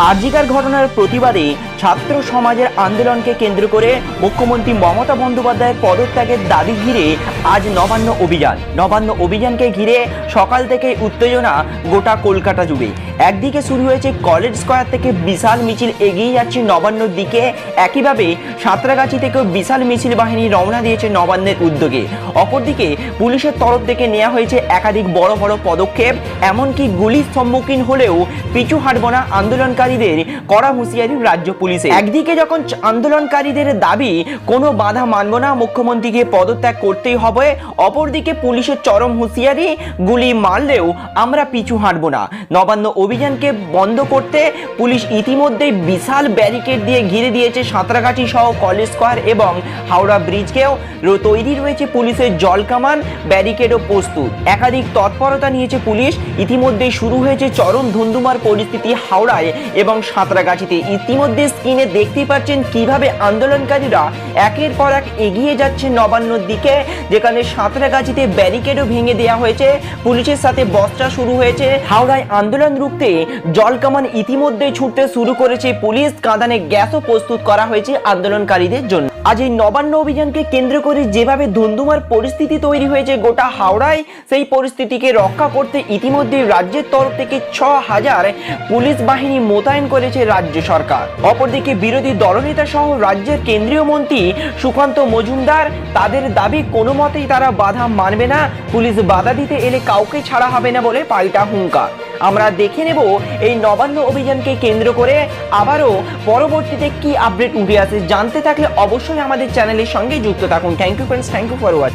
আরজিকার ঘটনার প্রতিবাদে ছাত্র সমাজের আন্দোলনকে কেন্দ্র করে মুখ্যমন্ত্রী মমতা বন্দ্যোপাধ্যায়ের পদত্যাগের দাবি ঘিরে আজ নবান্ন অভিযান। নবান্ন অভিযানকে ঘিরে সকাল থেকে উত্তেজনা গোটা কলকাতা জুড়ে। একদিকে শুরু হয়েছে কলেজ স্কোয়ার থেকে বিশাল মিছিল, এগিয়ে যাচ্ছে নবান্নর দিকে। একইভাবে সাঁতরাগাছি থেকেও বিশাল মিছিল বাহিনী রওনা দিয়েছে নবান্নের উদ্যোগে। অপরদিকে পুলিশের তরফ থেকে নেওয়া হয়েছে একাধিক বড় বড় পদক্ষেপ, এমনকি গুলির সম্মুখীন হলেও পিছু হাঁটব না আন্দোলনকারীদের কড়া হুঁশিয়ারি রাজ্য পুলিশে একদিকে যখন আন্দোলনকারীদের দাবি, কোনো বাধা মানব না, মুখ্যমন্ত্রীকে পদত্যাগ করতেই হবে, অপরদিকে পুলিশের চরম হুঁশিয়ারি, গুলি মারলেও আমরা পিছু হাঁটব না। নবান্ন অভিযানকে বন্ধ করতে পুলিশ ইতিমধ্যেই বিশাল ব্যারিকেড দিয়ে ঘিরে দিয়েছে সাঁতরাগাছি সহ কলেজ স্কোয়ার এবং হাওড়া ব্রিজকেও। তৈরি রয়েছে পুলিশের জল কামান, ব্যারিকেডও প্রস্তুত। একাধিক তৎপরতা নিয়েছে পুলিশ। ইতিমধ্যেই শুরু হয়েছে চরম ধুন্ধুমার পরিস্থিতি হাওড়ায় এবং সাঁতরাগাছিতে। ইতিমধ্যে স্ক্রিনে দেখতেই পাচ্ছেন কীভাবে আন্দোলনকারীরা একের পর এক এগিয়ে যাচ্ছে নবান্নর দিকে, যেখানে সাঁতরাগাছিতে ব্যারিকেডও ভেঙে দেওয়া হয়েছে। পুলিশের সাথে বস্তা শুরু হয়েছে। হাওড়ায় আন্দোলন রুখতে জল কামান ইতিমধ্যে ছুটতে শুরু করেছে পুলিশ। কাঁদানে গ্যাসও প্রস্তুত করা হয়েছে আন্দোলনকারীদের জন্য। আজ এই নবান্ন অভিযানকে কেন্দ্র করে যেভাবে ধুন্ধুমার পরিস্থিতি তৈরি হয়েছে গোটা হাওড়ায়, সেই পরিস্থিতিকে রক্ষা করতে ইতিমধ্যে রাজ্যের তরফ থেকে ছ হাজার পুলিশ বাহিনী মোতায়েন করেছে রাজ্য সরকার। অপরদিকে বিরোধী দলনেতা সহ রাজ্যের কেন্দ্রীয় মন্ত্রী সুকান্ত মজুমদার, তাদের দাবি কোনো মতেই তারা বাধা মানবে না। পুলিশ বাধা দিতে এলে কাউকে ছাড়া হবে না বলে পাল্টা হুঙ্কার। আমরা দেখে নেব এই নবান্ন অভিযানকে কেন্দ্র করে আবারও পরবর্তীতে কি আপডেট উঠে আসে। জানতে থাকলে অবশ্যই আমাদের চ্যানেলের সঙ্গে যুক্ত থাকুন। Thank you friends thank you for watching